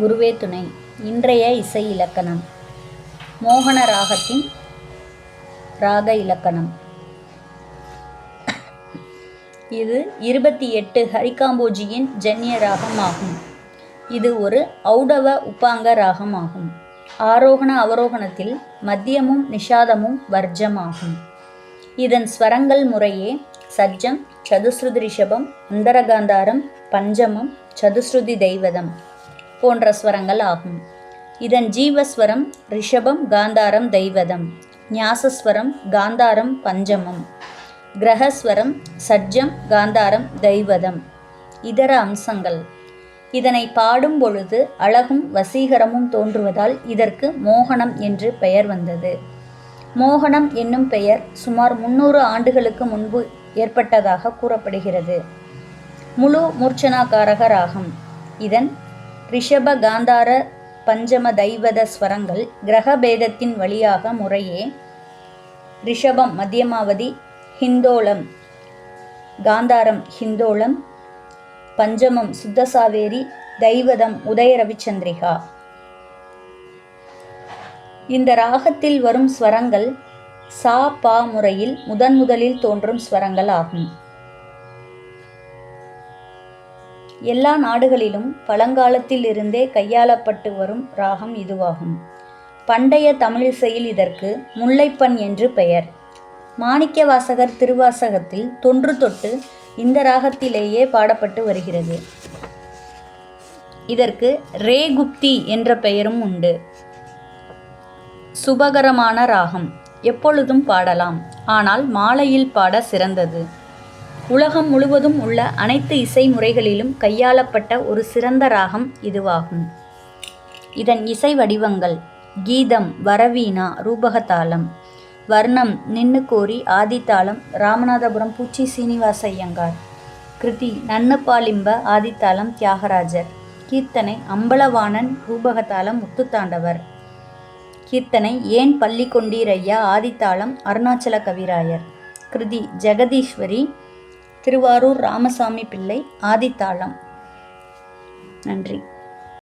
குருவே துணை இன்றைய இசை இலக்கணம். மோகன ராகத்தின் ராக இலக்கணம். இது இருபத்தி எட்டு ஹரிகாம்போஜியின் ஜன்ய ராகம் ஆகும் இது ஒரு ஔடவ உப்பாங்க ராகம் ஆகும் ஆரோகண அவரோகணத்தில் மத்தியமும் நிஷாதமும் வர்ஜமாகும். இதன் ஸ்வரங்கள் முறையே சஜ்ஜம் சதுஸ்ருதி ரிஷபம் அந்தரகாந்தாரம் பஞ்சமம் சதுஸ்ருதி தெய்வதம். போன்ற ஸ்வரங்கள் ஆகும். இதன் ஜீவஸ்வரம் ரிஷபம் காந்தாரம் தெய்வதம். ஞாசஸ்வரம் காந்தாரம் பஞ்சமம். கிரகஸ்வரம் சஜ்ஜம் காந்தாரம் தெய்வதம். இதர அம்சங்கள். இதனை பாடும் பொழுது அழகும் வசீகரமும் தோன்றுவதால் இதற்கு மோகனம் என்று பெயர் வந்தது. மோகனம் என்னும் பெயர் சுமார் முன்னூறு ஆண்டுகளுக்கு முன்பு ஏற்பட்டதாக கூறப்படுகிறது. முழு மூர்ச்சனாகாரக ராகம் இதன் ரிஷப காந்தார பஞ்சம தைவத ஸ்வரங்கள் கிரக பேதத்தின் வழியாக முறையே. ரிஷபம் மத்தியமாவதி ஹிந்தோளம் காந்தாரம் ஹிந்தோளம் பஞ்சமம் சுத்தசாவேரி தைவதம் உதய ரவிச்சந்திரிகா இந்த ராகத்தில் வரும் ஸ்வரங்கள் சா பா முறையில் முதன் முதலில் தோன்றும் ஸ்வரங்கள் ஆகும். எல்லா நாடுகளிலும் பழங்காலத்தில் இருந்தே கையாளப்பட்டு வரும் ராகம் இதுவாகும். பண்டைய தமிழிசையில் இதற்கு முல்லைப்பண் என்று பெயர். மாணிக்கவாசகர் திருவாசகத்தில் தொன்று தொட்டு இந்த ராகத்திலேயே பாடப்பட்டு வருகிறது. இதற்கு ரேகுப்தி என்ற பெயரும் உண்டு. சுபகரமான ராகம். எப்பொழுதும் பாடலாம். ஆனால் மாலையில் பாட சிறந்தது. உலகம் முழுவதும் உள்ள அனைத்து இசை முறைகளிலும் கையாளப்பட்ட ஒரு சிறந்த ராகம் இதுவாகும். இதன் இசை வடிவங்கள் கீதம் வரவீணா ரூபகதாளம் வர்ணம் நின்னுக்கோரி ஆதித்தாளம் ராமநாதபுரம் பூச்சி சீனிவாச ஐயங்கார் கிருதி நன்னுப்பாலிம்ப ஆதித்தாளம் தியாகராஜர் கீர்த்தனை அம்பலவாணன் ரூபகதாளம் முத்துத்தாண்டவர். கீர்த்தனை ஏன் பள்ளி கொண்டீரையா ஆதித்தாளம் அருணாச்சல கவிராயர் கிருதி ஜெகதீஸ்வரி திருவாரூர் ராமசாமி பிள்ளை ஆதித்தாளம். நன்றி.